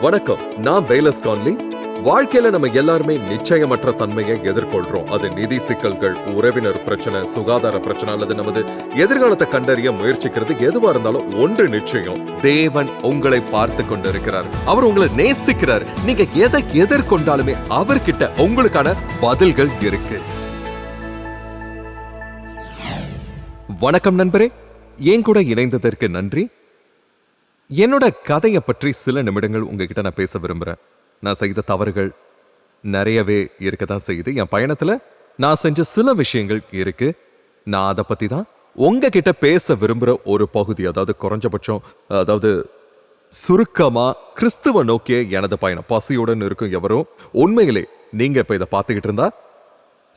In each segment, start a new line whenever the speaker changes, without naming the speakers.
வணக்கம் நான் பெய்லஸ் கான்லி. வாழ்க்கையில நம்ம எல்லாருமே நிச்சயமற்ற தன்மையை எதிர்கொள்றோம். அது நிதி சிக்கல்கள் உறவினர் பிரச்சனை சுகாதார பிரச்சனை அல்லது நமது எதிர்காலத்தை கண்டறிய முயற்சிக்கிறது. எதுவா இருந்தாலும் ஒன்று நிச்சயம் தேவன் உங்களை பார்த்து கொண்டிருக்கிறார். அவர் உங்களை நேசிக்கிறார். நீங்க எதை எதிர்கொண்டாலுமே அவர்கிட்ட உங்களுக்கான பதில்கள் இருக்கு. வணக்கம் நண்பரே. என் கூட இணைந்ததற்கு நன்றி. என்னோட கதையை பற்றி சில நிமிடங்கள் உங்ககிட்ட நான் பேச விரும்புறேன். நான் செய்த தவறுகள் நிறையவே இருக்க தான் செய்யுது. என் பயணத்துல நான் செஞ்ச சில விஷயங்கள் இருக்கு. நான் அதை பத்தி தான் உங்ககிட்ட பேச விரும்புற ஒரு பகுதி அதாவது குறைஞ்சபட்சம் அதாவது சுருக்கமா கிறிஸ்துவ நோக்கிய எனது பயணம். பசியுடன் இருக்கும் எவரும் உண்மையிலே நீங்க இப்ப இதை பார்த்துக்கிட்டு இருந்தா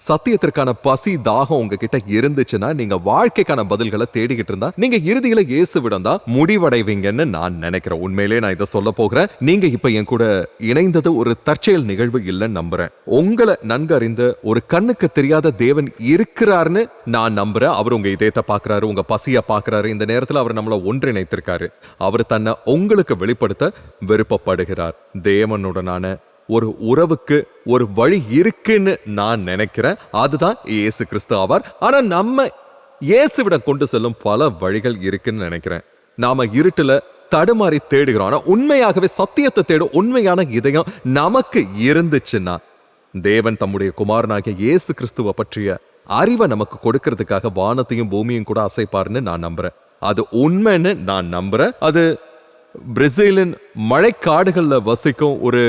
சத்தியத்திற்கான பசி தாகம் உங்ககிட்ட இருந்துச்சுன்னா நீங்க வாழ்க்கைக்கான பதில்களை தேடிக்கிட்டு இருந்தா நீங்க இறுதியில இயேசுவிடம் தான் முடிவடைவீங்கன்னு நான் நினைக்கிறேன். உண்மையிலே நான் இதை சொல்ல போகிறேன். நீங்க இப்ப என் கூட இணைந்தது ஒரு தற்செயல் நிகழ்வு இல்லைன்னு நம்புறேன். உங்களை நன்கு அறிந்த ஒரு கண்ணுக்கு தெரியாத தேவன் இருக்கிறாருன்னு நான் நம்புறேன். அவர் உங்க இதயத்தை பாக்குறாரு உங்க பசிய பாக்குறாரு இந்த நேரத்துல அவர் நம்மள ஒன்றிணைத்திருக்காரு. அவர் தன்னை உங்களுக்கு வெளிப்படுத்த விருப்பப்படுகிறார். தேவனுடனான ஒரு உறவுக்கு ஒரு வழி இருக்குன்னு நான் நினைக்கிறேன். அதுதான் இயேசு கிறிஸ்து ஆவார். ஆனா நம்ம இயேசுவிடம் கொண்டு செல்லும் பல வழிகள் இருக்குன்னு நினைக்கிறேன். நாம இருட்டுல தடுமாறி தேடுகிறோம். ஆனா உண்மையாகவே சத்தியத்தை தேடும் உண்மையான இதயம் நமக்கு இருந்துச்சுன்னா தேவன் தம்முடைய குமாரனாகிய இயேசு கிறிஸ்துவ பற்றிய அறிவை நமக்கு கொடுக்கறதுக்காக வானத்தையும் பூமியும் கூட அசைப்பாருன்னு நான் நம்புறேன். அது உண்மைன்னு நான் நம்புறேன். அது பிரேசிலின் மழைக்காடுகளில் வசிக்கும் ஒரு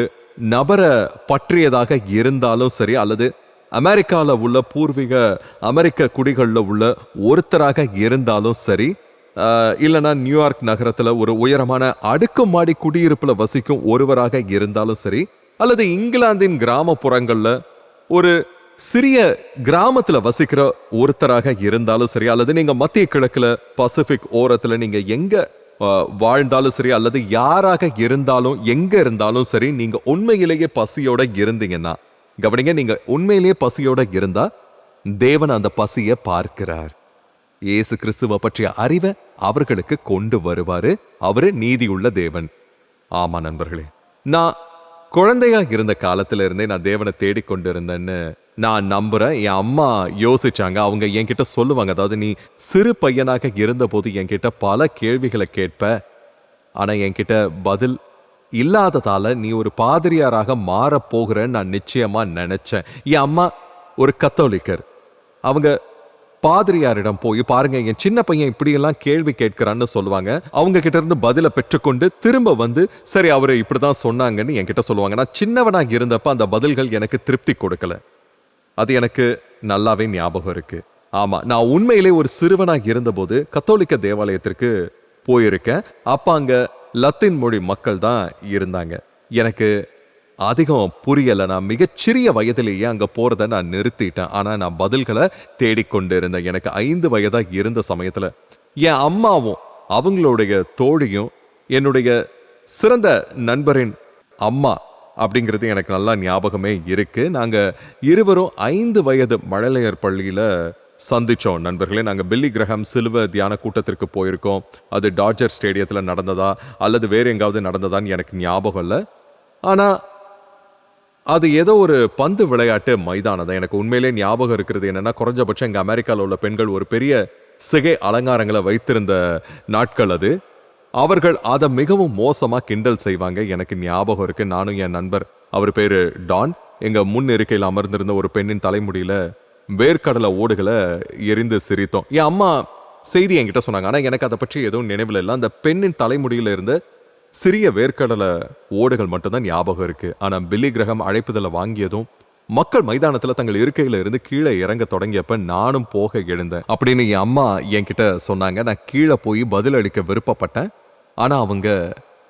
நபரை பற்றியதாக இருந்தாலும் சரி அல்லது அமெரிக்கால உள்ள பூர்வீக அமெரிக்க குடிகளில் உள்ள ஒருத்தராக இருந்தாலும் சரி ஆஹ், நியூயார்க் நகரத்துல ஒரு உயரமான அடுக்குமாடி குடியிருப்புல வசிக்கும் ஒருவராக இருந்தாலும் சரி அல்லது இங்கிலாந்தின் கிராமப்புறங்கள்ல ஒரு சிறிய கிராமத்துல வசிக்கிற ஒருத்தராக இருந்தாலும் சரி அல்லது நீங்க மத்திய கிழக்குல பசிபிக் ஓரத்துல நீங்க எங்க வாழ்ந்தாலும் சரி அல்லது யாராக இருந்தாலும் எங்க இருந்தாலும் சரி நீங்க உண்மையிலேயே பசியோட இருந்தீங்கன்னா கவனிங்க நீங்க உண்மையிலேயே பசியோட இருந்தா தேவன் அந்த பசியை பார்க்கிறார். இயேசு கிறிஸ்துவ பற்றிய அறிவை அவர்களுக்கு கொண்டு வருவாரு. அவரு நீதியுள்ள தேவன். ஆமா நண்பர்களே நான் குழந்தையா இருந்த காலத்துல இருந்தே நான் தேவனை தேடிக்கொண்டிருந்தேன்னு நான் நம்புகிறேன் என் அம்மா யோசிச்சாங்க. அவங்க என்கிட்ட சொல்லுவாங்க. அதாவது நீ சிறு பையனாக இருந்தபோது என்கிட்ட பல கேள்விகளை கேட்ப. ஆனால் என்கிட்ட பதில் இல்லாததால நீ ஒரு பாதிரியாராக மாறப்போகிறன்னு நான் நிச்சயமாக நினைச்சேன். என் அம்மா ஒரு கத்தோலிக்கர். அவங்க பாதிரியாரிடம் போய் பாருங்க என் சின்ன பையன் இப்படியெல்லாம் கேள்வி கேட்கிறான்னு சொல்லுவாங்க. அவங்க கிட்ட இருந்து பதிலை பெற்றுக்கொண்டு திரும்ப வந்து சரி அவரு இப்படிதான் சொன்னாங்கன்னு என்கிட்ட சொல்லுவாங்க. நான் சின்னவனாக இருந்தப்ப அந்த பதில்கள் எனக்கு திருப்தி கொடுக்கல. அது எனக்கு நல்லாவே ஞாபகம் இருக்கு. ஆமா நான் உண்மையிலே ஒரு சிறுவனாக இருந்தபோது கத்தோலிக்க தேவாலயத்திற்கு போயிருக்கேன். அப்போ அங்கே லத்தீன் மொழி மக்கள் தான் இருந்தாங்க. எனக்கு அதிகம் புரியலை. நான் மிகச்சிறிய வயதிலேயே அங்கே போகிறத நான் நிறுத்திட்டேன். ஆனால் நான் பதில்களை தேடிக்கொண்டு இருந்தேன் எனக்கு ஐந்து வயதாக இருந்த சமயத்தில் என் அம்மாவும் அவங்களுடைய தோழியும் என்னுடைய சிறந்த நண்பரின் அம்மா அப்படிங்கிறது எனக்கு நல்லா ஞாபகமே இருக்குது நாங்கள் இருவரும் ஐந்து வயது மழலையர் பள்ளியில் சந்தித்தோம் நண்பர்களே நாங்கள் பில்லி கிரகம் சிலுவ தியான கூட்டத்திற்கு போயிருக்கோம். அது டார்ஜர் ஸ்டேடியத்தில் நடந்ததா அல்லது வேறு எங்காவது நடந்ததான்னு எனக்கு ஞாபகம் இல்லை. ஆனால் அது ஏதோ ஒரு பந்து விளையாட்டு மைதானம் தான். எனக்கு உண்மையிலே ஞாபகம் இருக்கிறது என்னென்னா குறைஞ்சபட்சம் எங்கள் அமெரிக்காவில் உள்ள பெண்கள் ஒரு பெரிய சிகை அலங்காரங்களை வைத்திருந்த நாட்கள் அது. அவர்கள் அதை மிகவும் மோசமாக கிண்டல் செய்வாங்க. எனக்கு ஞாபகம் இருக்கு. நானும் என் நண்பர் அவர் பேர் டான். எங்கள் முன் இருக்கையில் அமர்ந்திருந்த ஒரு பெண்ணின் தலைமுடியில் வேர்க்கடலை ஓடுகளை எரிந்து சிரித்தோம். என் அம்மா செய்தி என்கிட்ட சொன்னாங்க. ஆனால் எனக்கு அதை பற்றி எதுவும் நினைவில் இல்லை. அந்த பெண்ணின் தலைமுடியில இருந்து சிறிய வேர்க்கடலை ஓடுகள் மட்டும்தான் ஞாபகம் இருக்கு. ஆனால் பில்லி கிரகம் அழைப்புதலை வாங்கியதும் மக்கள் மைதானத்தில் தங்கள் இருக்கையில இருந்து கீழே இறங்க தொடங்கியப்ப நானும் போக எழுந்தேன். அப்படின்னு என் அம்மா என்கிட்ட சொன்னாங்க. நான் கீழே போய் பதிலளிக்க விருப்பப்பட்டேன். ஆனால் அவங்க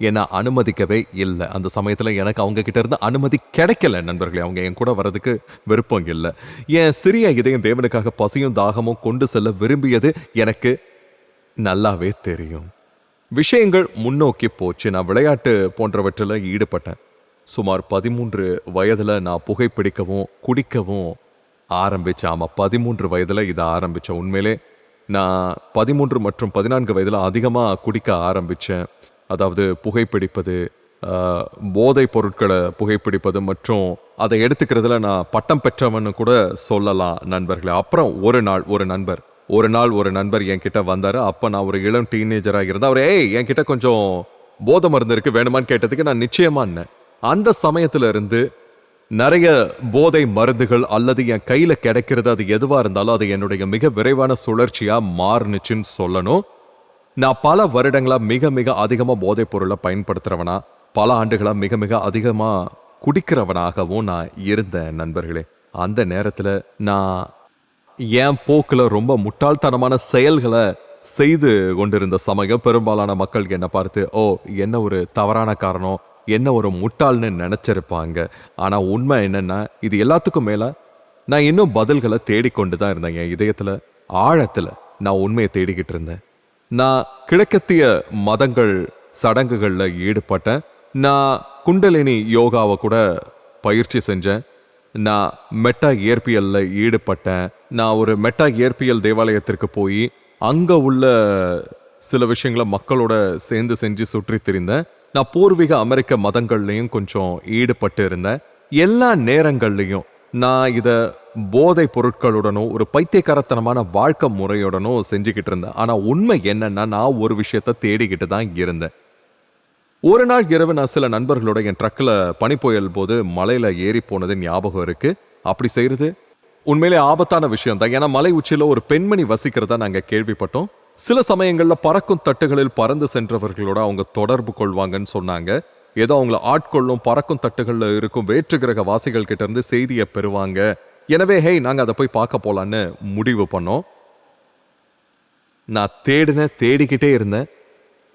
என்னை அனுமதிக்கவே இல்லை. அந்த சமயத்தில் எனக்கு அவங்க கிட்ட இருந்து அனுமதி கிடைக்கல நண்பர்களே. அவங்க என் கூட வர்றதுக்கு விருப்பம் இல்லை. என் சிறிய இதயம் தேவனுக்காக பசியும் தாகமும் கொண்டு செல்ல விரும்பியது எனக்கு நல்லாவே தெரியும். விஷயங்கள் முன்னோக்கி போச்சு. நான் விளையாட்டு போன்றவற்றில் ஈடுபட்டேன். சுமார் பதிமூன்று வயதில் நான் புகைப்பிடிக்கவும் குடிக்கவும் ஆரம்பித்தேன் ஆமாம் பதிமூன்று வயதில் இதை ஆரம்பித்தேன் உண்மையிலே நான் பதிமூன்று மற்றும் பதினான்கு வயதில் அதிகமாக குடிக்க ஆரம்பித்தேன் அதாவது புகைப்பிடிப்பது போதைப் பொருட்களை புகைப்பிடிப்பது மற்றும் அதை எடுத்துக்கிறதுல நான் பட்டம் பெற்றவன்னு கூட சொல்லலாம் நண்பர்களே. அப்புறம் ஒரு நாள் ஒரு நண்பர் ஒரு நாள் ஒரு நண்பர் என்கிட்ட வந்தார். அப்போ நான் ஒரு இளம் டீனேஜராக இருந்தேன் அவர் ஏய் என்கிட்ட கொஞ்சம் போதை மருந்து இருக்குது வேணுமான்னு கேட்டதுக்கு நான் நிச்சயமானேன் அந்த சமயத்துல இருந்து நிறைய போதை மருந்துகள் அல்லது என் கையில கிடைக்கிறது அது எதுவா இருந்தாலும் அது என்னுடைய மிக விரைவான சுழற்சியா மாறுனுச்சுன்னு சொல்லணும். நான் பல வருடங்களா மிக மிக அதிகமா போதைப் பொருளை பயன்படுத்துறவனா பல ஆண்டுகளா மிக மிக அதிகமா குடிக்கிறவனாகவும் நான் இருந்தேன் நண்பர்களே. அந்த நேரத்துல நான் என் போக்கில் ரொம்ப முட்டாள்தனமான செயல்களை செய்து கொண்டிருந்த சமயம் பெரும்பாலான மக்கள் என்னை பார்த்து ஓ என்ன ஒரு தவறான காரணம்? என்ன ஒரு முட்டாள்னு நினச்சிருப்பாங்க. ஆனால் உண்மை என்னென்னா இது எல்லாத்துக்கும் மேலே நான் இன்னும் பதில்களை தேடிக்கொண்டு தான் இருந்தேன். என் இதயத்தில் ஆழத்தில் நான் உண்மையை தேடிக்கிட்டு இருந்தேன். நான் கிழக்கத்திய மதங்கள் சடங்குகளில் ஈடுபட்டேன். நான் குண்டலினி யோகாவை கூட பயிற்சி செஞ்சேன். நான் மெட்டா இயற்பியலில் ஈடுபட்டேன். நான் ஒரு மெட்டா இயற்பியல் தேவாலயத்திற்கு போய் அங்கே உள்ள சில விஷயங்களை மக்களோட சேர்ந்து செஞ்சு சுற்றி திரிந்தேன் நான் பூர்வீக அமெரிக்க மதங்கள்லையும் கொஞ்சம் ஈடுபட்டு இருந்தேன் எல்லா நேரங்கள்லையும் நான் இதை போதை பொருட்களுடனும் ஒரு பைத்தியக்காரத்தனமான வாழ்க்கை முறையுடனும் செஞ்சுக்கிட்டு இருந்தேன். ஆனா உண்மை என்னன்னா நான் ஒரு விஷயத்த தேடிக்கிட்டு தான் இருந்தேன். ஒரு நாள் இரவு நான் சில நண்பர்களோட என் ட்ரக்கில் பனி புயல் போது மலையில ஏறி போனது ஞாபகம் இருக்கு. அப்படி செய்யறது உண்மையிலே ஆபத்தான விஷயம் தான் ஏன்னா மலை உச்சியில ஒரு பெண்மணி வசிக்கிறதா நாங்கள் கேள்விப்பட்டோம். சில சமயங்களில் பறக்கும் தட்டுகளில் பறந்து சென்றவர்களோட அவங்க தொடர்பு கொள்வாங்கன்னு சொன்னாங்க. ஏதோ அவங்கள ஆட்கொள்ளும் பறக்கும் தட்டுகள்ல இருக்கும் வேற்று கிரக வாசிகள் கிட்ட இருந்து செய்தியை பெறுவாங்க. எனவே ஹேய் நாங்க அதை போய் பார்க்க போலான்னு முடிவு பண்ணோம். நான் தேடின தேடிக்கிட்டே இருந்தேன்.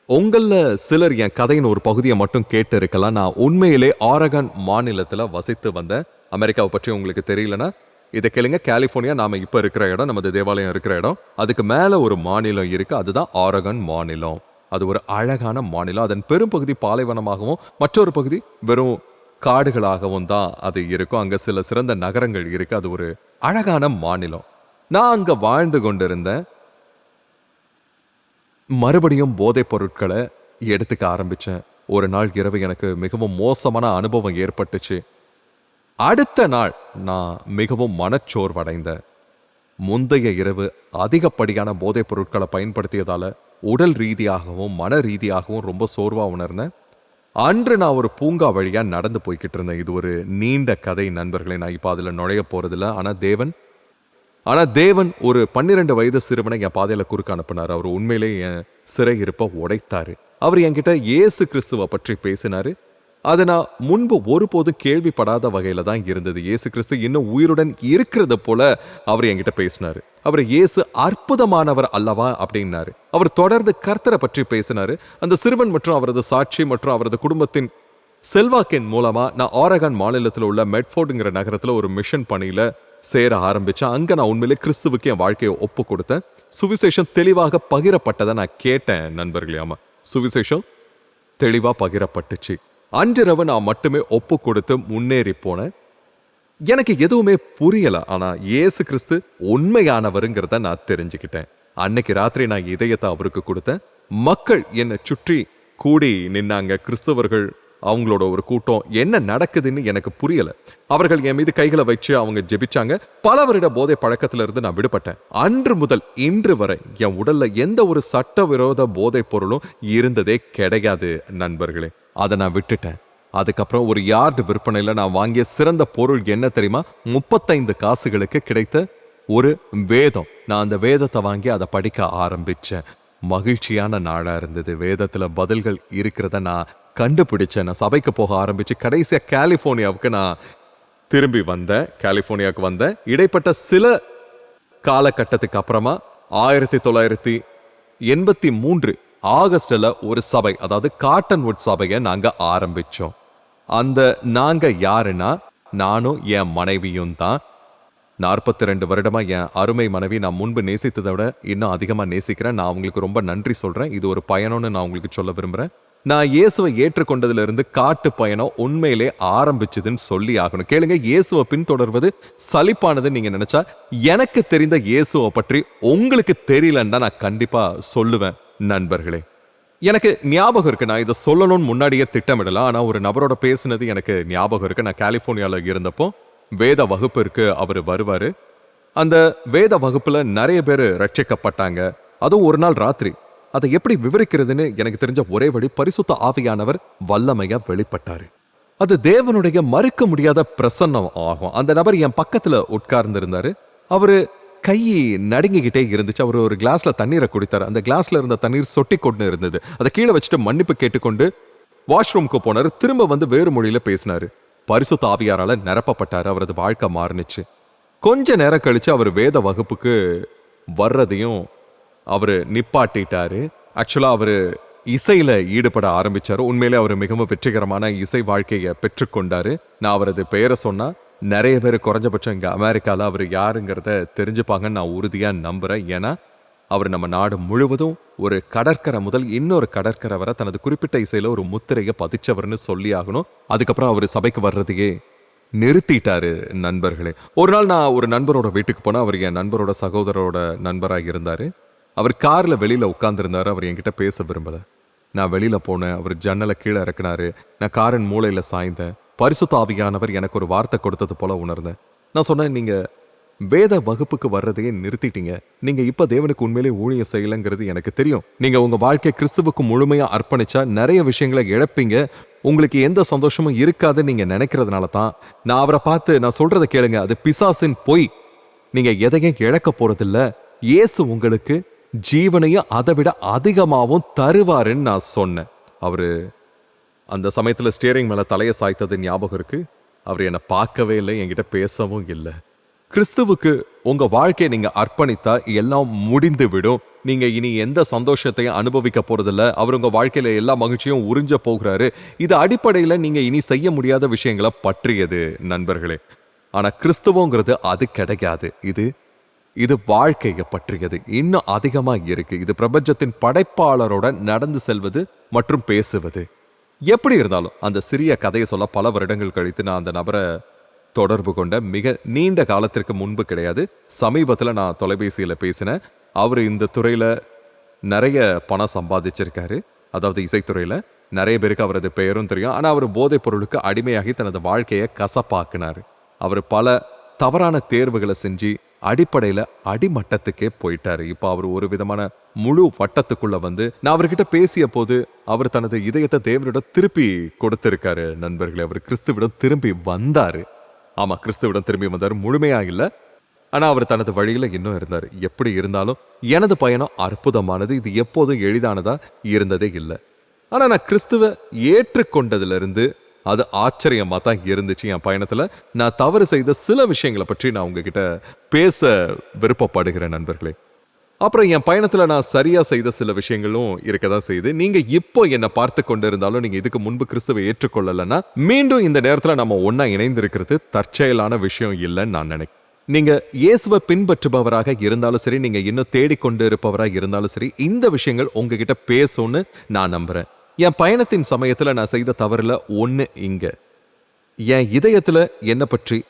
உங்களில் சிலர் என் கதையின் ஒரு பகுதியை மட்டும் கேட்டு இருக்கலாம். நான் உண்மையிலே ஆரகன் மாநிலத்தில் வசித்து வந்தேன். அமெரிக்காவை பற்றி உங்களுக்கு தெரியலன்னா இதை கேளுங்க கலிஃபோர்னியா நாம இப்ப இருக்கிற இடம் நமது தேவாலயம் இருக்கிற இடம். அதுக்கு மேல ஒரு மாநிலம் இருக்கு அதுதான் ஆரகன் மாநிலம். அது ஒரு அழகான மாநிலம். அதன் பெரும்பகுதி பாலைவனமாகவும் மற்றொரு பகுதி வெறும் காடுகளாகவும் தான் அது இருக்கும். அங்க சில சிறந்த நகரங்கள் இருக்கு. அது ஒரு அழகான மாநிலம். நான் அங்க வாழ்ந்து கொண்டிருந்தேன். மறுபடியும் போதைப் பொருட்களை எடுத்துக்க ஆரம்பிச்சேன். ஒரு நாள் இரவு எனக்கு மிகவும் மோசமான அனுபவம் ஏற்பட்டுச்சு. அடுத்த நாள் நான் மிகவும் மனச்சோர்வடைந்தேன் முந்தைய இரவு அதிகப்படியான போதைப் பொருட்களை பயன்படுத்தியதால உடல் ரீதியாகவும் மன ரீதியாகவும் ரொம்ப சோர்வாக உணர்ந்தேன் அன்று நான் ஒரு பூங்கா வழியாக நடந்து போய்கிட்டு இருந்தேன். இது ஒரு நீண்ட கதை நண்பர்களே. நான் இப்போ அதில் நுழைய போகிறதில்ல ஆனால் தேவன் ஆனால் தேவன் ஒரு பன்னிரெண்டு வயது சிறுவனை என் பாதையில் குறுக்க அனுப்புனார். அவர் உண்மையிலே என் சிறை உடைத்தார். அவர் என்கிட்ட இயேசு கிறிஸ்துவை பற்றி பேசினார். அது நான் முன்பு ஒருபோதும் கேள்விப்படாத வகையில தான் இருந்தது. இயேசு கிறிஸ்து இன்னும் உயிருடன் இருக்கிறத போல அவர் என்கிட்ட பேசினாரு. அவர் இயேசு அற்புதமானவர் அல்லவா அப்படின்னாரு. அவர் தொடர்ந்து கர்த்தரை பற்றி பேசினாரு. அந்த சிறுவன் மற்றும் அவரது சாட்சி மற்றும் அவரது குடும்பத்தின் செல்வாக்கின் மூலமா நான் ஆரகான் மாநிலத்தில் உள்ள மெட்ஃபோர்டுங்கிற நகரத்துல ஒரு மிஷன் பணியில சேர ஆரம்பித்தேன் அங்க நான் உண்மையிலே கிறிஸ்துவுக்கு என் வாழ்க்கையை ஒப்பு கொடுத்தேன். சுவிசேஷம் தெளிவாக பகிரப்பட்டதை நான் கேட்டேன் நண்பர்களே. ஆமாம் சுவிசேஷம் தெளிவா பகிரப்பட்டுச்சு. அன்றிரவு நான் மட்டுமே ஒப்பு கொடுத்து முன்னேறி போனேன் எனக்கு எதுவுமே புரியல ஆனா இயேசு கிறிஸ்து உண்மையானவருங்கிறத நான் தெரிஞ்சுக்கிட்டேன். அன்னைக்கு ராத்திரி நான் இதயத்தை அவருக்கு கொடுத்தேன். மக்கள் என்னை சுற்றி கூடி நின்னாங்க. கிறிஸ்தவர்கள் அவங்களோட ஒரு கூட்டம் என்ன நடக்குதுன்னு எனக்கு புரியல. அவர்கள் என் மீது கைகளை வச்சு அவங்க ஜெபிச்சாங்க. பல வருட போதை பழக்கத்திலிருந்து நான் விடுபட்டேன். அன்று முதல் இன்று வரை என் உடல்ல எந்த ஒரு சட்டவிரோத போதைப் பொருளும் இருந்ததே கிடையாது நண்பர்களே. அதை நான் விட்டுட்டேன். அதுக்கப்புறம் ஒரு யார்டு விற்பனையில் நான் வாங்கிய சிறந்த பொருள் என்ன தெரியுமா? முப்பத்தைந்து காசுகளுக்கு கிடைத்த ஒரு வேதம். நான் அந்த வேதத்தை வாங்கி அதை படிக்க ஆரம்பித்தேன் மகிழ்ச்சியான நாளாக இருந்தது. வேதத்தில் பதில்கள் இருக்கிறத நான் கண்டுபிடிச்சேன். நான் சபைக்கு போக ஆரம்பித்து கடைசியாக கலிஃபோர்னியாவுக்கு நான் திரும்பி வந்தேன். கலிஃபோர்னியாவுக்கு வந்தேன். இடைப்பட்ட சில காலகட்டத்துக்கு அப்புறமா ஆயிரத்தி தொள்ளாயிரத்தி எண்பத்தி மூன்று ஆகஸ்டில் ஒரு சபை அதாவது காட்டன்வுட் சபையை நாங்கள் ஆரம்பித்தோம் அந்த நாங்கள் யாருன்னா நானும் என் மனைவியும் தான். நாற்பத்தி ரெண்டு வருடமாக என் அருமை மனைவி நான் முன்பு நேசித்ததை விட இன்னும் அதிகமாக நேசிக்கிறேன். நான் அவங்களுக்கு ரொம்ப நன்றி சொல்கிறேன் இது ஒரு பயணம்னு நான் உங்களுக்கு சொல்ல விரும்புகிறேன் நான் இயேசுவை ஏற்றுக்கொண்டதிலிருந்து காட்டு பயணம் உண்மையிலே ஆரம்பிச்சதுன்னு சொல்லி ஆகணும். கேளுங்க இயேசுவை பின்தொடர்வது சலிப்பானதுன்னு நீங்கள் நினச்சா எனக்கு தெரிந்த இயேசுவை பற்றி உங்களுக்கு தெரியலன்னு தான் நான் கண்டிப்பாக சொல்லுவேன். நண்பர்களே எனக்கு ஞாபகம் இருக்கு. நான் இதை சொல்லணும்னு முன்னாடியே திட்டமிடலாம். ஆனா ஒரு நபரோட பேசுனது எனக்கு ஞாபகம் இருக்கு. நான் கலிஃபோர்னியால இருந்தப்போ வேத வகுப்பிற்கு அவர் வருவாரு. அந்த வேத வகுப்புல நிறைய பேர் ரட்சிக்கப்பட்டாங்க. அதுவும் ஒரு நாள் ராத்திரி. அதை எப்படி விவரிக்கிறதுன்னு எனக்கு தெரிஞ்ச ஒரே வழி பரிசுத்த ஆவியானவர் வல்லமையா வெளிப்பட்டாரு. அது தேவனுடைய மறுக்க முடியாத பிரசன்னம் ஆகும். அந்த நபர் என் பக்கத்துல உட்கார்ந்து இருந்தாரு அவரு கை நடுங்கிக்கிட்டே இருந்துச்சு. அவர் ஒரு கிளாஸ்ல தண்ணீரை குடித்தார். அந்த கிளாஸ்ல இருந்த தண்ணீர் சொட்டி கொண்டு இருந்தது. அதை கீழே வச்சுட்டு மன்னிப்பு கேட்டுக்கொண்டு வாஷ்ரூம்க்கு போனார். திரும்ப வந்து வேறு மொழியில பேசினாரு. பரிசு தாவியாரால நிரப்பப்பட்டார். அவரது வாழ்க்கை மாறுனுச்சு. கொஞ்ச நேரம் கழிச்சு அவர் வேத வகுப்புக்கு வர்றதையும் அவர் நிப்பாட்டிட்டாரு. ஆக்சுவலா அவர் இசையில ஈடுபட ஆரம்பிச்சார். உண்மையிலே அவர் மிகவும் வெற்றிகரமான இசை வாழ்க்கையை பெற்றுக்கொண்டாரு. நான் அவரது பெயரை சொன்னா நிறைய பேர் குறைஞ்சபட்சம் இங்கே அமெரிக்காவில் அவர் யாருங்கிறத தெரிஞ்சுப்பாங்கன்னு நான் உறுதியாக நம்புகிறேன் ஏன்னா அவர் நம்ம நாடு முழுவதும் ஒரு கடற்கரை முதல் இன்னொரு கடற்கரை வரை தனது குறிப்பிட்ட இசையில் ஒரு முத்திரையை பதிச்சவர்னு சொல்லி ஆகணும். அதுக்கப்புறம் அவர் சபைக்கு வர்றதையே நிறுத்திட்டாரு நண்பர்களே. ஒரு நாள் நான் ஒரு நண்பரோட வீட்டுக்கு போனால் அவர் என் நண்பரோட சகோதரரோட நண்பராக இருந்தார். அவர் காரில் வெளியில் உட்காந்துருந்தார் அவர் என்கிட்ட பேச விரும்பலை. நான் வெளியில் போனேன் அவர் ஜன்னலை கீழே இறக்குனாரு. நான் காரின் மூளையில் சாய்ந்தேன். பரிசுத்த ஆவியானவர் எனக்கு ஒரு வார்த்தை கொடுத்தது போல உணர்ந்தேன். நான் சொன்னேன் நீங்கள் வேத வகுப்புக்கு வர்றதையே நிறுத்திட்டீங்க. நீங்க இப்ப தேவனுக்கு உண்மையிலே ஊழியம் செய்யலைங்கிறது எனக்கு தெரியும். நீங்க உங்க வாழ்க்கை கிறிஸ்துவுக்கு முழுமையா அர்ப்பணிச்சா நிறைய விஷயங்களை இழப்பீங்க. உங்களுக்கு எந்த சந்தோஷமும் இருக்காதுன்னு நீங்க நினைக்கிறதுனால தான் நான் அவரை பார்த்து நான் சொல்றதை கேளுங்க. அது பிசாசின் பொய். நீங்க எதையும் இழக்க போறதில்ல. இயேசு உங்களுக்கு ஜீவனையும் அதை விட அதிகமாகவும் தருவாருன்னு நான் சொன்னேன். அவரு அந்த சமயத்துல ஸ்டியரிங் மேல தலையை சாய்த்தது ஞாபகம் இருக்கு? அவர் என்னை பார்க்கவே இல்லை என்கிட்ட பேசவும் இல்லை. கிறிஸ்துவுக்கு உங்க வாழ்க்கையை நீங்க அர்ப்பணித்தா எல்லாம் முடிந்து விடும். நீங்க இனி எந்த சந்தோஷத்தையும் அனுபவிக்க போறதில்ல. அவர் உங்க வாழ்க்கையில எல்லா மகிழ்ச்சியும் உறிஞ்ச போகிறாரு. இது அடிப்படையில நீங்க இனி செய்ய முடியாத விஷயங்களை பற்றியது நண்பர்களே. ஆனா கிறிஸ்துவங்கிறது அது கிடைக்காது இது இது வாழ்க்கையை பற்றியது. இன்னும் அதிகமாக இருக்கு. இது பிரபஞ்சத்தின் படைப்பாளரோட நடந்து செல்வது மற்றும் பேசுவது. எப்படி இருந்தாலும் அந்த சிறிய கதையை சொல்ல பல வருடங்கள் கழித்து நான் அந்த நபரை தொடர்பு கொண்ட மிக நீண்ட காலத்திற்கு முன்பு கிடையாது. சமீபத்தில் நான் தொலைபேசியில் பேசினேன். அவர் இந்த துறையில் நிறைய பணம் சம்பாதிச்சிருக்காரு. அதாவது இசைத்துறையில் நிறைய பேருக்கு அவரது பெயரும் தெரியும். ஆனால் அவர் போதைப் பொருளுக்கு அடிமையாகி தனது வாழ்க்கையை கசப்பாக்குனார். அவர் பல தவறான தேர்வுகளை செஞ்சு அடிப்படையில் அடிமட்டத்துக்கே போயிட்டாரு. இப்போ அவர் ஒரு விதமான முழு வட்டத்துக்குள்ள வந்து நான் அவர்கிட்ட பேசிய போது அவர் தனது இதயத்தை தேவனிடம் திருப்பி கொடுத்திருக்காரு நண்பர்களே. அவர் கிறிஸ்துவிடம் திரும்பி வந்தாரு. ஆமா கிறிஸ்துவிடம் திரும்பி வந்தார். முழுமையா இல்லை. ஆனா அவர் தனது வழியில இன்னும் இருந்தார். எப்படி இருந்தாலும் எனது பயணம் அற்புதமானது. இது எப்போதும் எளிதானதா இருந்ததே இல்லை. ஆனா நான் கிறிஸ்துவ ஏற்றுக்கொண்டதுல இருந்து அது ஆச்சரியமா தான் இருந்துச்சு என் பயணத்துல. நான் தவறு செய்த சில விஷயங்களை பற்றி நான் உங்ககிட்ட பேச விருப்பப்படுகிறேன் நண்பர்களே. அப்புறம் என் பயணத்துல நான் சரியா செய்த சில விஷயங்களும் இருக்க தான் செய்யுது நீங்க இப்போ என்னை பார்த்து கொண்டு இருந்தாலும் நீங்கள் இதுக்கு முன்பு கிறிஸ்துவை ஏற்றுக்கொள்ளலைன்னா மீண்டும் இந்த நேரத்துல நம்ம ஒன்றா இணைந்திருக்கிறது தற்செயலான விஷயம் இல்லைன்னு நான் நினைக்கிறேன். நீங்க இயேசுவை பின்பற்றுபவராக இருந்தாலும் சரி நீங்க இன்னும் தேடிக்கொண்டு இருப்பவராக இருந்தாலும் சரி இந்த விஷயங்கள் உங்ககிட்ட பேசும்னு நான் நம்புறேன். என் பயணத்தின் சமயத்தில் நான் செய்த தவறுல ஒன்று இங்க. என் இதயத்துல என்னை பற்றி?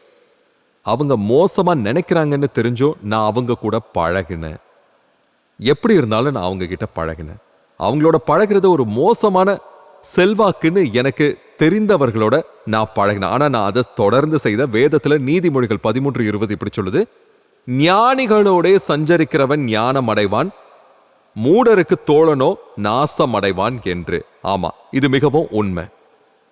அவங்க மோசமா நினைக்கிறாங்கன்னு தெரிஞ்சோ நான் அவங்க கூட பழகினேன். எப்படி இருந்தாலும் நான் அவங்க கிட்ட பழகினேன். அவங்களோட பழகிறது ஒரு மோசமான செல்வாக்குன்னு எனக்கு தெரிந்தவர்களோட நான் பழகினேன். ஆனால் நான் அதை தொடர்ந்து செய்த வேதத்தில் நீதிமொழிகள் பதிமூன்று இருபது இப்படி சொல்லுது ஞானிகளோடே சஞ்சரிக்கிறவன் ஞானம் அடைவான் மூடருக்கு தோழனோ நாசம் அடைவான் என்று. ஆமா இது மிகவும் உண்மை.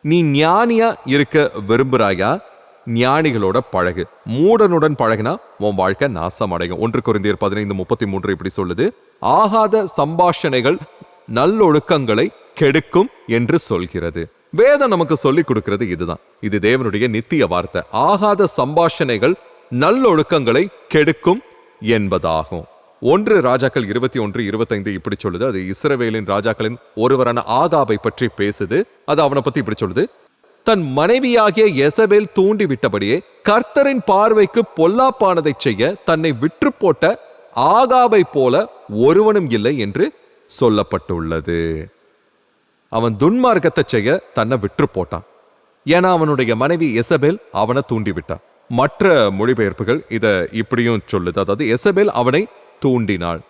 நீ ஞானியா இருக்க விரும்புறாயா ஞானிகளோட பழகு. மூடனுடன் பழகினா உன் வாழ்க்கை நாசம் அடையும் ஒன்று குறைந்தர் பதினைந்து முப்பத்தி மூன்று இப்படி சொல்லுது. ஆகாத சம்பாஷணைகள் நல்லொழுக்கங்களை கெடுக்கும் என்று சொல்கிறது. வேதம் நமக்கு சொல்லிக் கொடுக்கிறது இதுதான். இது தேவனுடைய நித்திய வார்த்தை. ஆகாத சம்பாஷணைகள் நல்லொழுக்கங்களை கெடுக்கும் என்பதாகும். ஒன்று ராஜாக்கள் இருபத்தி ஒன்று இருபத்தைந்து இப்படி சொல்லுது. அது இஸ்ரவேலின் ராஜாக்களின் ஒருவரான ஆகாபை பற்றி பேசுது. அது அவனை பத்தி இப்படி சொல்லுது. தன் மனைவியாகிய எசபேல் தூண்டி விட்டபடியே கர்த்தரின் பார்வைக்கு பொல்லாப்பானதை செய்ய தன்னை விற்று போட்ட ஆகாபை போல ஒருவனும் இல்லை என்று சொல்லப்பட்டுள்ளது. அவன் துன்மார்க்கத்தை செய்ய தன்னை விற்று போட்டான் ஏன்னா அவனுடைய மனைவி எசபேல் அவனை தூண்டி விட்டான் மற்ற மொழிபெயர்ப்புகள் இதை இப்படியும் சொல்லுது. அதாவது எசபேல் அவனை தூண்டினாள்.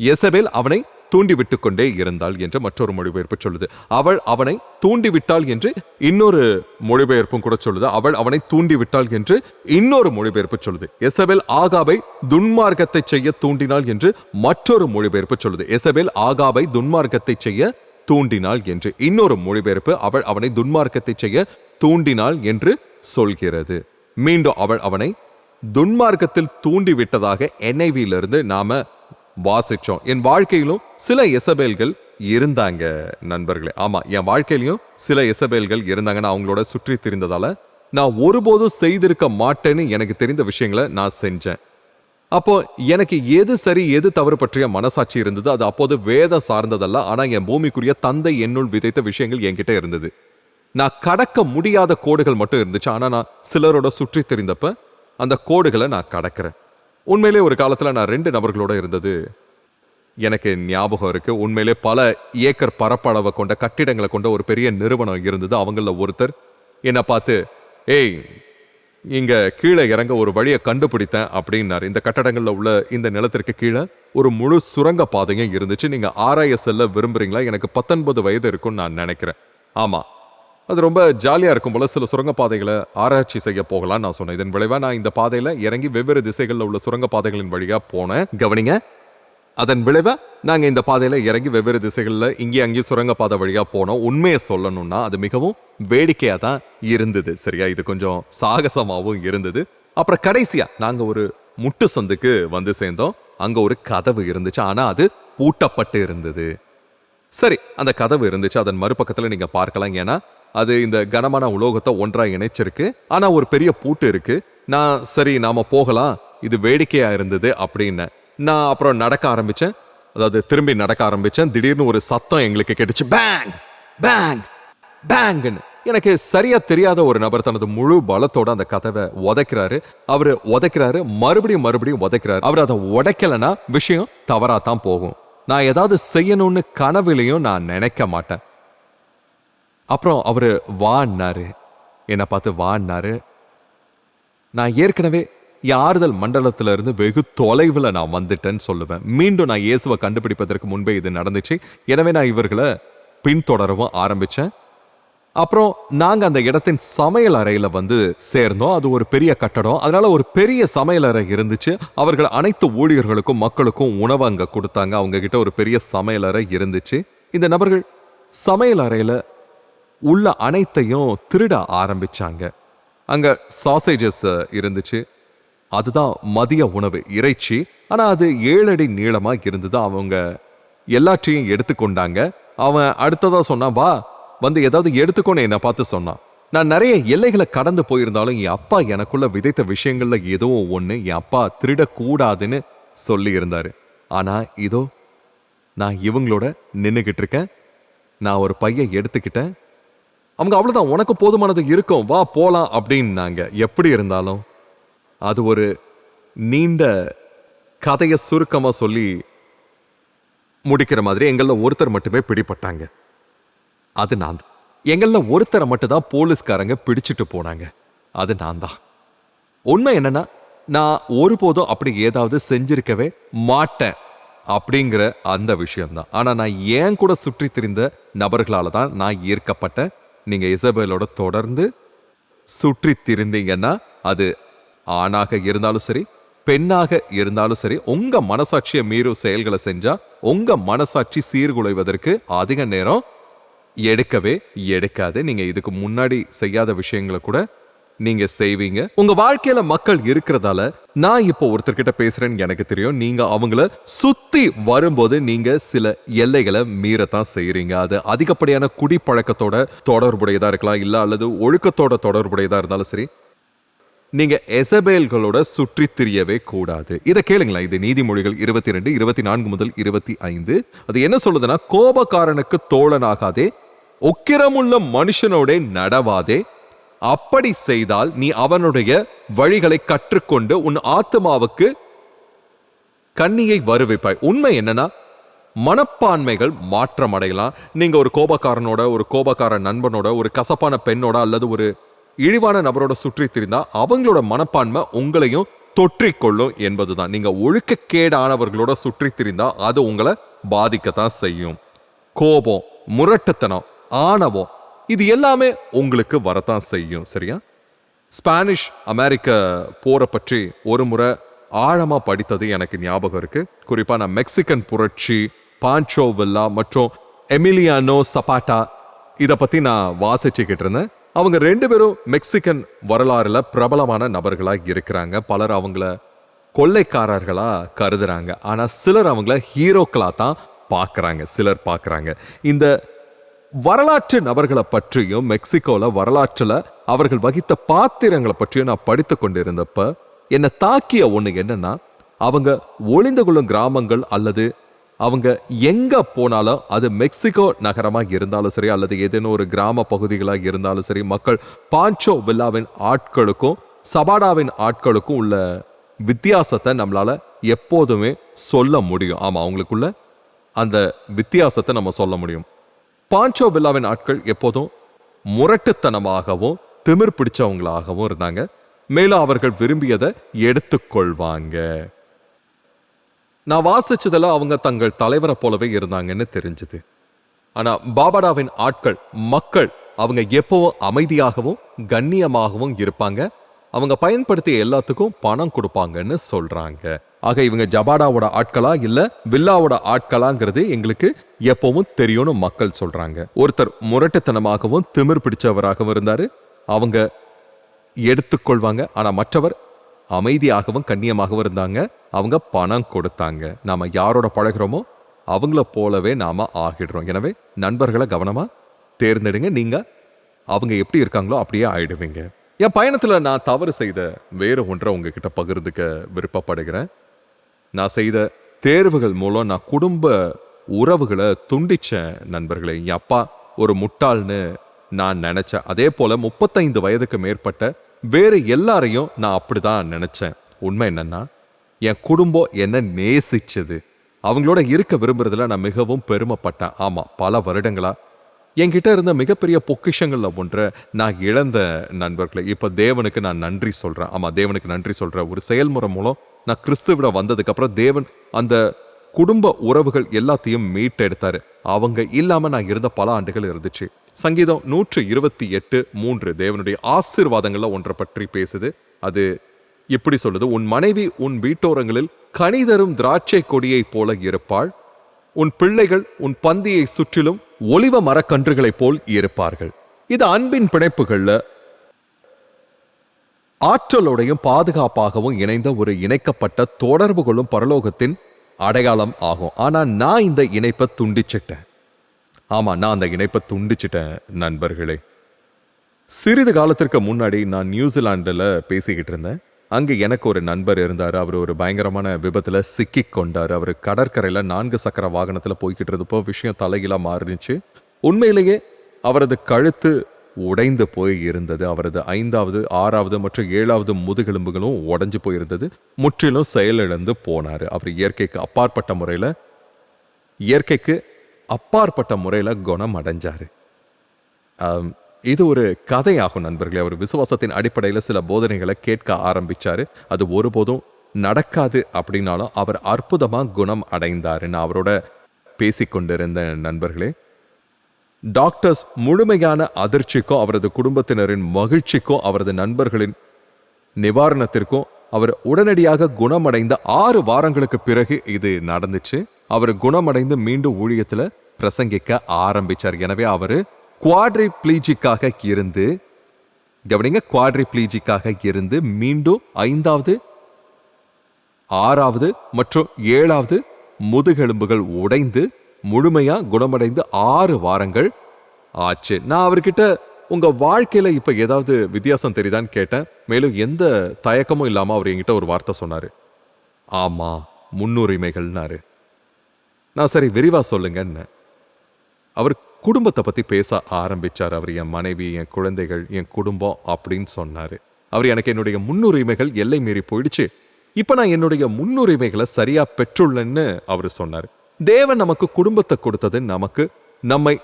எசபேல் அவனை தூண்டிவிட்டு கொண்டே இருந்தாள் என்று மற்றொரு மொழிபெயர்ப்பு சொல்லுது. அவள் அவனை தூண்டிவிட்டாள் என்று இன்னொரு மொழிபெயர்ப்பும் கூட சொல்லுது. அவள் அவனை தூண்டிவிட்டாள் என்று இன்னொரு மொழிபெயர்ப்பு சொல்லுது. எசபேல் ஆகாபை துன்மார்க்கத்தை செய்ய தூண்டினாள் என்று மற்றொரு மொழிபெயர்ப்பு சொல்லுது. எசபேல் ஆகாபை துன்மார்க்கத்தை செய்ய தூண்டினாள் என்று இன்னொரு மொழிபெயர்ப்பு அவள் அவனை துன்மார்க்கத்தை செய்ய தூண்டினாள் என்று சொல்கிறது. மீண்டும் அவள் அவனை துன்மார்க்கத்தில் தூண்டிவிட்டதாக என்ஐவியிலிருந்து நாம வாசிச்சோம். என் வாழ்க்கையிலும் சில எசபேல்கள் இருந்தாங்க நண்பர்களே. ஆமா என் வாழ்க்கையிலையும் சில எசபேல்கள் இருந்தாங்க. நான் அவங்களோட சுற்றி திரிந்ததால நான் ஒருபோதும் செய்திருக்க மாட்டேன்னு எனக்கு தெரிந்த விஷயங்களை நான் செஞ்சேன். அப்போ எனக்கு எது சரி எது தவறு பற்றிய மனசாட்சி இருந்தது. அது அப்போது வேத சார்ந்ததல்ல. ஆனா என் பூமிக்குரிய தந்தை என்னுள் விதைத்த விஷயங்கள் என்கிட்ட இருந்தது. நான் கடக்க முடியாத கோடுகள் மட்டும் இருந்துச்சு. ஆனா நான் சிலரோட சுற்றி தெரிந்தப்ப அந்த கோடுகளை நான் கடக்கிறேன். உண்மையிலே ஒரு காலத்தில் நான் ரெண்டு நபர்களோட இருந்தது. எனக்கு ஞாபகம் இருக்குது உண்மையிலே பல ஏக்கர் பரப்பளவை கொண்ட கட்டிடங்களை கொண்ட ஒரு பெரிய நிறுவனம் இருந்தது. அவங்கள ஒருத்தர் என்னை பார்த்து ஏய் இங்கே கீழே இறங்க ஒரு வழியை கண்டுபிடித்தேன் அப்படின்னாரு. இந்த கட்டடங்களில் உள்ள இந்த நிலத்திற்கு கீழே ஒரு முழு சுரங்க பாதையும் இருந்துச்சு. நீங்கள் ஆர்ஐஎஸ்எல்ல விரும்புறீங்களா? எனக்கு பத்தொன்பது வயது இருக்கும்னு நான் நினைக்கிறேன். ஆமா. அது ரொம்ப ஜாலியா இருக்கும் போல சில சுரங்கப்பாதைகளை ஆராய்ச்சி செய்ய போகலாம்னு நான் சொன்னேன். இதன் விளைவா நான் இந்த பாதையில இறங்கி வெவ்வேறு திசைகளில் உள்ள சுரங்கப்பாதைகளின் வழியாக வழியா போனேன். கவனிங்க அதன் விளைவா நாங்க இந்த பாதையில இறங்கி வெவ்வேறு திசைகளில் இங்கேயும் அங்கேயும் சுரங்கப்பாதை வழியாக வழியா போனோம். உண்மையை சொல்லணும்னா அது மிகவும் வேடிக்கையா தான் இருந்தது சரியா? இது கொஞ்சம் சாகசமாவும் இருந்தது. அப்புறம் கடைசியா நாங்க ஒரு முட்டு சந்துக்கு வந்து சேர்ந்தோம். அங்க ஒரு கதவு இருந்துச்சு. ஆனா அது பூட்டப்பட்டு இருந்தது. சரி அந்த கதவு இருந்துச்சு. அதன் மறுபக்கத்துல நீங்க பார்க்கலாம். ஏன்னா அது இந்த கனமான உலோகத்தை ஒன்றா இணைச்சிருக்கு. ஆனா ஒரு பெரிய பூட்டு இருக்கு. நான் சரி நாம போகலாம். இது வேடிக்கையா இருந்தது அப்படின்னு நான் அப்புறம் நடக்க ஆரம்பிச்சேன். அதாவது திரும்பி நடக்க ஆரம்பிச்சேன். திடீர்னு ஒரு சத்தம் எங்களுக்கு கேட்டுச்சு. பேங் பேங் பேங்னு எனக்கு சரியா தெரியாத ஒரு நபர் தனது முழு பலத்தோட அந்த கதவை உதைக்கிறாரு. அவரு உதைக்கிறாரு. மறுபடியும் மறுபடியும் உதைக்கிறாரு. அவர் அதை உடைக்கலைன்னா விஷயம் தவறா தான் போகும். நான் ஏதாவது செய்யணும்னு கனவுலையும் நான் நினைக்க மாட்டேன். அப்புறம் அவர் வான்னாரு. என்னை பார்த்து வான்னாரு. நான் ஏற்கனவே என் ஆறுதல் மண்டலத்துல இருந்து வெகு தொலைவில் நான் வந்துட்டேன்னு சொல்லுவேன். மீண்டும் நான் இயேசுவை கண்டுபிடிப்பதற்கு முன்பே இது நடந்துச்சு. எனவே நான் இவர்களை பின்தொடரவும் ஆரம்பித்தேன் அப்புறம் நாங்கள் அந்த இடத்தின் சமையல் அறையில் வந்து சேர்ந்தோம். அது ஒரு பெரிய கட்டடம். அதனால ஒரு பெரிய சமையல் அறை இருந்துச்சு. அவர்கள் அனைத்து ஊழியர்களுக்கும் மக்களுக்கும் உணவு அங்கே கொடுத்தாங்க. அவங்க கிட்ட ஒரு பெரிய சமையல் அறை இருந்துச்சு. இந்த நபர்கள் சமையல் அறையில் உள்ள அனைத்தையும் திருட ஆரம்பிச்சாங்க. அங்க சாசேஜஸ் இருந்துச்சு. அதுதான் மதிய உணவு இறைச்சி. ஆனா அது ஏழடி நீளமா இருந்தது. அவங்க எல்லாத்தையும் எடுத்துக்கொண்டாங்க. அவன் அடுத்ததா சொன்னான் வா வந்து ஏதாவது எடுத்துக்கோன்னு என்னை பார்த்து சொன்னான். நான் நிறைய எல்லைகளை கடந்து போயிருந்தாலும் என் அப்பா எனக்குள்ள விதைத்த விஷயங்கள்ல ஏதோ ஒன்று என் அப்பா திருடக்கூடாதுன்னு சொல்லி இருந்தாரு ஆனா இதோ நான் இவங்களோட நின்னுகிட்டு இருக்கேன். நான் ஒரு பைய எடுத்துக்கிட்டேன். அவங்க அவ்வளோதான் உனக்கு போதுமானது இருக்கும் வா போகலாம் அப்படின்னாங்க. எப்படி இருந்தாலும் அது ஒரு நீண்ட கதையை சுருக்கமாக சொல்லி முடிக்கிற மாதிரி எங்களில் ஒருத்தர் மட்டுமே பிடிப்பட்டாங்க அது நான் தான். எங்களில் ஒருத்தரை மட்டும் தான் போலீஸ்காரங்க பிடிச்சிட்டு போனாங்க. அது நான் தான். உண்மை என்னன்னா நான் ஒருபோதும் அப்படி ஏதாவது செஞ்சிருக்கவே மாட்டேன் அப்படிங்கிற அந்த விஷயம்தான். ஆனால் நான் ஏன் கூட சுற்றி திரிந்த நபர்களால தான் நான் ஈர்க்கப்பட்டேன். நீங்க இசபேலோட தொடர்ந்து சுற்றி திரிந்தீங்கன்னா அது ஆணாக இருந்தாலும் சரி பெண்ணாக இருந்தாலும் சரி உங்க மனசாட்சியை மீறும் செயல்களை செஞ்சா உங்க மனசாட்சி சீர்குலைவதற்கு அதிக நேரம் எடுக்கவே எடுக்காது. நீங்க இதுக்கு முன்னாடி செய்யாத விஷயங்களை கூட நீங்க செய்வீங்க. உங்க வாழ்க்கையில மக்கள் இருக்கிறதால நான் இப்போ ஒருத்தர்கிட்ட பேசுறேன்னு எனக்கு தெரியும். நீங்க அவங்கள சுத்தி வரும்போது நீங்க சில எல்லைகளை மீறத்தான் செய்யறீங்க அது அதிகப்படியான குடிப்பழக்கத்தோட தொடர்புடையதா இருக்கலாம். இல்ல அல்லது ஒழுக்கத்தோட தொடர்புடையதா இருந்தாலும் சரி நீங்க எசபேல்களோட சுற்றி திரியவே கூடாது. இதை கேளுங்களேன். இது நீதிமொழிகள் இருபத்தி ரெண்டு இருபத்தி நான்கு முதல் இருபத்தி ஐந்து. அது என்ன சொல்லுதுன்னா கோபக்காரனுக்கு தோழனாகாதே உக்கிரமுள்ள மனுஷனோட நடவாதே அப்படி செய்தால் நீ அவனுடைய வழிகளை கற்றுக்கொண்டு உன் ஆத்மாவுக்கு கண்ணியை வருவிப்பாய். உண்மை என்னன்னா மனப்பான்மைகள் மாற்றம் அடையலாம் நீங்க ஒரு கோபக்காரனோட ஒரு கோபக்கார நண்பனோட ஒரு கசப்பான பெண்ணோட அல்லது ஒரு இழிவான நபரோட சுற்றி திரிந்தா அவங்களோட மனப்பான்மை உங்களையும் தொற்றிக்கொள்ளும் என்பதுதான். நீங்க ஒழுக்கக்கேடானவர்களோட சுற்றி திரிந்தா அது உங்களை பாதிக்கத்தான் செய்யும். கோபம் முரட்டுத்தனம் ஆணவம் இது எல்லாமே உங்களுக்கு வரத்தான் செய்யும் சரியா? ஸ்பானிஷ் அமெரிக்க போரை பற்றி ஒரு முறை ஆழமாக படித்தது எனக்கு ஞாபகம் இருக்குது குறிப்பாக நான் மெக்சிகன் புரட்சி பான்சோ வில்லா மற்றும் எமிலியானோ சபாட்டா இதை பற்றி நான் வாசிச்சுக்கிட்டு இருந்தேன். அவங்க ரெண்டு பேரும் மெக்சிகன் வரலாறுல பிரபலமான நபர்களாக இருக்கிறாங்க. பலர் அவங்கள கொள்ளைக்காரர்களாக கருதுறாங்க. ஆனால் சிலர் அவங்கள ஹீரோக்களாக தான் பார்க்குறாங்க சிலர் பார்க்குறாங்க. இந்த வரலாற்று நபர்களை பற்றியும் மெக்சிகோவில் வரலாற்றுல அவர்கள் வகித்த பாத்திரங்களை பற்றியும் நான் படித்து கொண்டிருந்தப்ப என்னை தாக்கிய ஒண்ணு என்னன்னா அவங்க ஒளிந்து கொள்ளும் கிராமங்கள் அல்லது அவங்க எங்கே போனாலும் அது மெக்சிகோ நகரமாக இருந்தாலும் சரி அல்லது ஏதேனும் ஒரு கிராம பகுதிகளாக இருந்தாலும் சரி மக்கள் பாஞ்சோ வில்லாவின் ஆட்களுக்கும் சபாடாவின் ஆட்களுக்கும் உள்ள வித்தியாசத்தை நம்மளால எப்போதுமே சொல்ல முடியும். ஆமா அவங்களுக்குள்ள அந்த வித்தியாசத்தை நம்ம சொல்ல முடியும். பாஞ்சோ வில்லாவின் ஆட்கள் எப்போதும் முரட்டுத்தனமாகவும் திமிர் பிடிச்சவங்களாகவும் இருந்தாங்க. மேலும் அவர்கள் விரும்பியதை எடுத்துக்கொள்வாங்க நான் வாசிச்சதில் அவங்க தங்கள் தலைவரை போலவே இருந்தாங்கன்னு தெரிஞ்சுது. ஆனால் பாபடாவின் ஆட்கள் மக்கள் அவங்க எப்பவும் அமைதியாகவும் கண்ணியமாகவும் இருப்பாங்க. அவங்க பயன்படுத்திய எல்லாத்துக்கும் பணம் கொடுப்பாங்கன்னு சொல்கிறாங்க ஆக இவங்க ஜபாடாவோட ஆட்களா இல்ல வில்லாவோட ஆட்களாங்கிறது எங்களுக்கு எப்பவும் தெரியும்னு மக்கள் சொல்றாங்க. ஒருத்தர் முரட்டுத்தனமாகவும் திமிர் பிடிச்சவராகவும் இருந்தாரு. அவங்க எடுத்துக்கொள்வாங்க. ஆனா மற்றவர் அமைதியாகவும் கண்ணியமாகவும் இருந்தாங்க. அவங்க பணம் கொடுத்தாங்க. நாம யாரோட பழகுறோமோ அவங்கள போலவே நாம ஆகிடுறோம். எனவே நண்பர்களை கவனமா தேர்ந்தெடுங்க. நீங்க அவங்க எப்படி இருக்காங்களோ அப்படியே ஆயிடுவீங்க. என் பயணத்துல நான் தவறு செய்த வேறு ஒன்றை உங்ககிட்ட பகிர்ந்துக்க விருப்பப்படுகிறேன். நான் செய்த தேர்வுகள் மூலம் நான் குடும்ப உறவுகளை துண்டிச்சேன் நண்பர்களே. என் அப்பா ஒரு முட்டாள்னு நான் நினைச்சேன். அதே போல முப்பத்தைந்து வயதுக்கு மேற்பட்ட வேற எல்லாரையும் நான் அப்படிதான் நினைச்சேன். உண்மை என்னன்னா என் குடும்பம் என்ன நேசிச்சது. அவங்களோட இருக்க விரும்புறதுல நான் மிகவும் பெருமைப்பட்டேன். ஆமா பல வருடங்களா என்கிட்ட இருந்த மிகப்பெரிய பொக்கிஷங்களில் ஒன்றை நான் இழந்த நண்பர்களை. இப்போ தேவனுக்கு நான் நன்றி சொல்கிறேன் ஆமாம் தேவனுக்கு நன்றி சொல்கிறேன் ஒரு செயல்முறை மூலம் நான் கிறிஸ்துவிட வந்ததுக்கப்புறம் தேவன் அந்த குடும்ப உறவுகள் எல்லாத்தையும் மீட்டெடுத்தாரு. அவங்க இல்லாமல் நான் இருந்த பல ஆண்டுகள் இருந்துச்சு. சங்கீதம் நூற்று இருபத்தி எட்டு மூன்று தேவனுடைய ஆசீர்வாதங்கள்ல ஒன்றை பற்றி பேசுது. அது இப்படி சொல்லுது உன் மனைவி உன் வீட்டோரங்களில் கனிதரும் திராட்சை கொடியைப் போல இருப்பாள். உன் பிள்ளைகள் உன் பந்தியை சுற்றிலும் ஒளிவ மரக்கன்றுகளைப் போல் இருப்பார்கள். இது அன்பின் பிணைப்புகள்ல ஆற்றலோடையும் பாதுகாப்பாகவும் இணைந்த ஒரு இணைக்கப்பட்ட தொடர்பு கொள்ளும் பரலோகத்தின் அடையாளம் ஆகும். ஆனால் நான் இந்த இணைப்பை துண்டிச்சிட்டேன். ஆமா நான் அந்த இணைப்பை துண்டிச்சிட்டேன் நண்பர்களே. சிறிது காலத்திற்கு முன்னாடி நான் நியூசிலாண்டில் பேசிக்கிட்டு இருந்தேன். அங்கே எனக்கு ஒரு நண்பர் இருந்தார். அவர் ஒரு பயங்கரமான விபத்தில் சிக்கி கொண்டார். அவர் கடற்கரையில் நான்கு சக்கர வாகனத்தில் போய்கிட்டு இருந்தப்போ விஷயம் தலைகீழாக மாறிச்சு உண்மையிலேயே அவரது கழுத்து உடைந்து போய் இருந்தது. அவரது ஐந்தாவது ஆறாவது மற்றும் ஏழாவது முதுகெலும்புகளும் உடைஞ்சு போயிருந்தது முற்றிலும் செயலிழந்து போனார். அவர் இயற்கைக்கு அப்பாற்பட்ட முறையில் இயற்கைக்கு அப்பாற்பட்ட முறையில் குணம் அடைஞ்சார். இது ஒரு கதையாகும் நண்பர்களே. அவர் விசுவாசத்தின் அடிப்படையில் சில போதனைகளை கேட்க ஆரம்பிச்சாரு. அது ஒருபோதும் நடக்காது அப்படின்னாலும் அவர் அற்புதமாக குணம் அடைந்தார். நான் அவரோட பேசிக்கொண்டிருந்த நண்பர்களே டாக்டர்ஸ் முழுமையான அதிர்ச்சிக்கும் அவரது குடும்பத்தினரின் மகிழ்ச்சிக்கும் அவரது நண்பர்களின் நிவாரணத்திற்கும் அவர் உடனடியாக குணமடைந்த ஆறு வாரங்களுக்கு பிறகு இது நடந்துச்சு. அவர் குணமடைந்து மீண்டும் ஊழியத்தில் பிரசங்கிக்க ஆரம்பிச்சார். எனவே அவர் குவாட்ரிப்ளீஜிக்காக இருந்து கவனிங்க குவாட்ரிப்ளீஜிக்காக இருந்து மீண்டும் ஐந்தாவது ஆறாவது மற்றும் ஏழாவது முதுகெலும்புகள் உடைந்து முழுமையா குணமடைந்து ஆறு வாரங்கள் ஆச்சு. நான் அவர்கிட்ட உங்க வாழ்க்கையில இப்ப ஏதாவது வித்தியாசம் தெரியுதான்னு கேட்டேன். மேலும் எந்த தயக்கமும் இல்லாம அவர் என்கிட்ட ஒரு வார்த்தை சொன்னாரு. ஆமா முன்னுரிமைகள்னாரு. நான் சரி விரிவா சொல்லுங்கன்னு. அவர் குடும்பத்தை பற்றி பேச ஆரம்பிச்சார் அவர் என் மனைவி என் குழந்தைகள் என் குடும்பம் அப்படின்னு சொன்னார். அவர் எனக்கு என்னுடைய முன்னுரிமைகள் எல்லை மீறி போயிடுச்சு. இப்போ நான் என்னுடைய முன்னுரிமைகளை சரியா பெற்றுள்ளேன்னு அவர் சொன்னார். தேவன் நமக்கு குடும்பத்தை கொடுத்தது நமக்கு நம்மை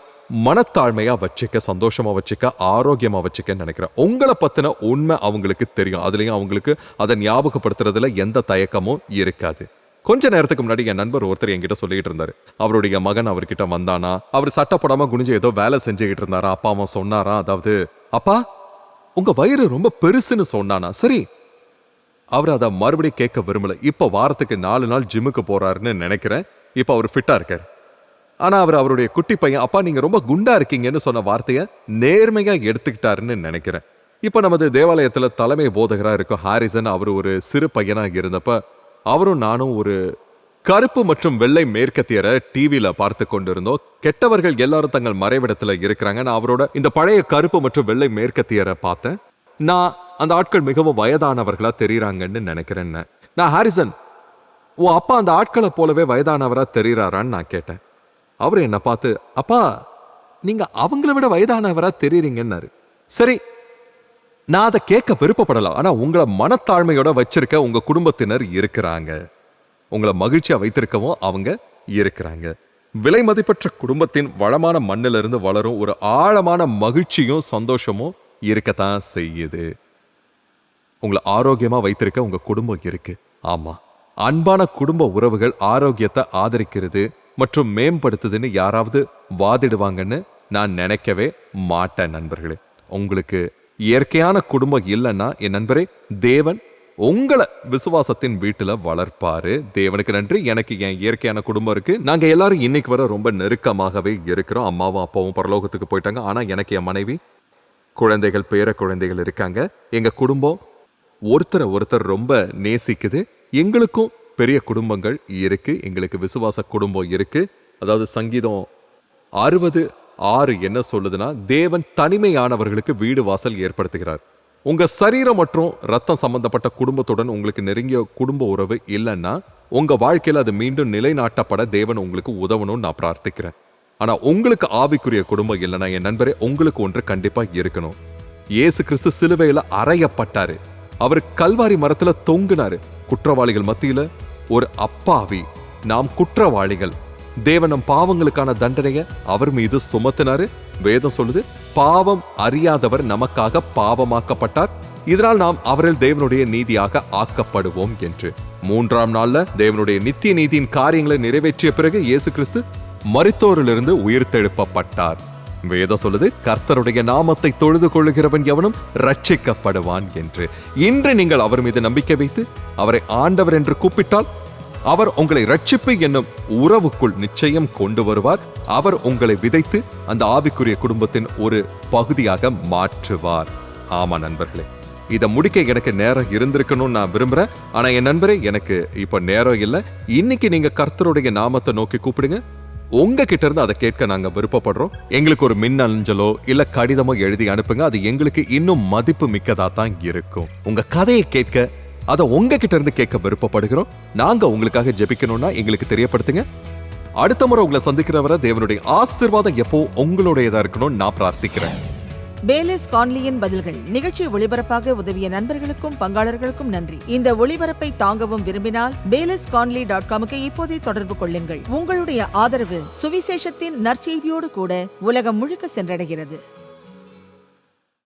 மனத்தாழ்மையாக வச்சுக்க சந்தோஷமாக வச்சுக்க ஆரோக்கியமாக வச்சுக்கன்னு நினைக்கிறேன் உங்களை பற்றின உண்மை அவங்களுக்கு தெரியும். அதுலேயும் அவங்களுக்கு அதை ஞாபகப்படுத்துறதுல எந்த தயக்கமும் இருக்காது. கொஞ்ச நேரத்துக்கு முன்னாடி என் நண்பர் ஒருத்தர் என்கிட்ட சொல்லிட்டு இருந்தாரு. அவருடைய மகன் அவர்கிட்ட வந்தானா? அவர் சட்டப்படாம குனிஞ்சு ஏதோ வேலை செஞ்சுக்கிட்டு இருந்தாரா? அப்பா அம்மா சொன்னாரா? அதாவது அப்பா உங்க வயிறு ரொம்ப பெருசுன்னு சொன்னானா? சரி. அவர் அதை மறுபடியும் கேட்க விரும்பல. இப்ப வாரத்துக்கு நாலு நாள் ஜிம்முக்கு போறாருன்னு நினைக்கிறேன். இப்ப அவர் ஃபிட்டா இருக்காரு. ஆனா அவர் அவருடைய குட்டி பையன் அப்பா நீங்க ரொம்ப குண்டா இருக்கீங்கன்னு சொன்ன வார்த்தையை நேர்மையா எடுத்துக்கிட்டாருன்னு நினைக்கிறேன். இப்ப நமது தேவாலயத்துல தலைமை போதகரா இருக்கும் ஹாரிசன் அவர் ஒரு சிறு பையனா இருந்தப்ப அவரும் நானும் ஒரு கருப்பு மற்றும் வெள்ளை மேற்கத்தியரை டிவியில பார்த்து கொண்டிருந்தோம். கெட்டவர்கள் எல்லாரும் தங்கள் மறைவிடத்துல இருக்கிறாங்க. நான் அவரோட இந்த பழைய கருப்பு மற்றும் வெள்ளை மேற்கத்தியரை பார்த்தேன். நான் அந்த ஆட்கள் மிகவும் வயதானவர்களா தெரியுறாங்கன்னு நினைக்கிறேன் நான் ஹாரிசன் உன் அப்பா அந்த ஆட்களை போலவே வயதானவரா தெரியுறாரான்னு நான் கேட்டேன். அவர் என்னை பார்த்து அப்பா நீங்க அவங்கள விட வயதானவரா தெரியுறீங்கன்னாரு. சரி நான் அதை கேட்க விருப்பப்படலாம் ஆனால் உங்களை மனத்தாழ்மையோட வச்சிருக்க உங்கள் குடும்பத்தினர் இருக்கிறாங்க. உங்களை மகிழ்ச்சியாக வைத்திருக்கவும் அவங்க இருக்கிறாங்க. விலை மதிப்பற்ற குடும்பத்தின் வளமான மண்ணிலிருந்து வளரும் ஒரு ஆழமான மகிழ்ச்சியும் சந்தோஷமும் இருக்கத்தான் செய்யுது. உங்களை ஆரோக்கியமாக வைத்திருக்க உங்கள் குடும்பம் இருக்கு. ஆமாம் அன்பான குடும்ப உறவுகள் ஆரோக்கியத்தை ஆதரிக்கிறது மற்றும் மேம்படுத்துதுன்னு யாராவது வாதிடுவாங்கன்னு நான் நினைக்கவே மாட்டேன் நண்பர்களே. உங்களுக்கு இயற்கையான குடும்பம் இல்லைன்னா என் நண்பரே தேவன் உங்களை விசுவாசத்தின் வீட்டுல வளர்ப்பாரு. தேவனுக்கு நன்றி. எனக்கு என் இயற்கையான குடும்பம் இருக்கு. நாங்க எல்லாரும் இன்னைக்கு வர ரொம்ப நெருக்கமாகவே இருக்கிறோம். அம்மாவும் அப்பாவும் பரலோகத்துக்கு போயிட்டாங்க. ஆனா எனக்கு என் மனைவி குழந்தைகள் பேர குழந்தைகள் இருக்காங்க. எங்க குடும்பம் ஒருத்தரை ஒருத்தர் ரொம்ப நேசிக்குது. எங்களுக்கும் பெரிய குடும்பங்கள் இருக்கு. எங்களுக்கு விசுவாச குடும்பம் இருக்கு. அதாவது சங்கீதம் அறுபது ஆறு என்ன சொல்லுதுன்னா தேவன் தனிமையானவர்களுக்கு வீடு வாசல் ஏற்படுத்துகிறார். உங்க சரீரம் மற்றும் ரத்தம் சம்பந்தப்பட்ட குடும்பத்துடன் உங்களுக்கு நெருங்கிய குடும்ப உறவு இல்லைன்னா உங்க வாழ்க்கையில அது மீண்டும் நிலைநாட்டப்பட தேவன் உங்களுக்கு உதவணும்னு நான் பிரார்த்திக்கிறேன். ஆனா உங்களுக்கு ஆவிக்குரிய குடும்பம் இல்லைன்னா என் நண்பரே உங்களுக்கு ஒன்று கண்டிப்பா இருக்கணும். இயேசு கிறிஸ்து சிலுவையில அறையப்பட்டாரு. அவர் கல்வாரி மரத்துல தொங்குனாரு. குற்றவாளிகள் மத்தியில ஒரு அப்பாவி நாம் குற்றவாளிகள். தேவன் நம் பாவங்களுக்கான தண்டனையை அவர் மீது சுமத்தினாரு. வேதம் சொல்லுது பாவம் அறியாதவர் நமக்காக பாவமாக்கப்பட்டார். இதனால் நாம் அவரில் தேவனுடைய நீதியாக ஆக்கப்படுவோம் என்று. மூன்றாம் நாள்ல தேவனுடைய நித்திய நீதியின் காரியங்களை நிறைவேற்றிய பிறகு இயேசு கிறிஸ்து மருத்துவரிலிருந்து உயிர்த்தெழுப்பப்பட்டார். வேதம் சொல்லுது கர்த்தருடைய நாமத்தை தொழுது கொள்ளுகிறவன் எவனும் ரட்சிக்கப்படுவான் என்று. இன்று நீங்கள் அவர் மீது நம்பிக்கை வைத்து அவரை ஆண்டவர் என்று கூப்பிட்டால் அவர் உங்களை ரட்சிப்பு என்னும் உறவுக்குள் நிச்சயம் கொண்டு வருவார். அவர் உங்களை விதைத்து அந்த ஆவிக்குரிய குடும்பத்தின் ஒரு பகுதியாக மாற்றுவார். ஆமா நண்பர்களே இதை முடிக்க எனக்கு நேரம் இருந்திருக்கணும்னு நான் விரும்புறேன். ஆனா என் நண்பரே எனக்கு இப்போ நேரம் இல்லை. இன்னைக்கு நீங்க கர்த்தருடைய நாமத்தை நோக்கி கூப்பிடுங்க. உங்ககிட்ட இருந்து அதை கேட்க நாங்க விருப்பப்படுறோம். எங்களுக்கு ஒரு மின் அஞ்சலோ இல்ல கடிதமோ எழுதி அனுப்புங்க. அது எங்களுக்கு இன்னும் மதிப்பு மிக்கதா தான் இருக்கும். உங்க கதையை கேட்க அதை உங்ககிட்ட இருந்து கேட்க விருப்பப்படுகிறோம். நாங்க உங்களுக்காக ஜெபிக்கணும்னா எங்களுக்கு தெரியப்படுத்துங்க. அடுத்த முறை உங்களை சந்திக்கிறவரை தேவனுடைய ஆசீர்வாதம் எப்போ உங்களுடையதா இருக்கணும் நான் பிரார்த்திக்கிறேன்.
பேலிஸ் கான்லியின் பதில்கள் நிகழ்ச்சி ஒளிபரப்பாக உதவிய நண்பர்களுக்கும் பங்காளர்களுக்கும் நன்றி. இந்த ஒளிபரப்பை தாங்கவும் விரும்பினால் பேலிஸ் கான்லி டாட் காமுக்கு இப்போதே தொடர்பு கொள்ளுங்கள். உங்களுடைய ஆதரவு சுவிசேஷத்தின் நற்செய்தியோடு கூட உலகம் முழுக்க சென்றடைகிறது.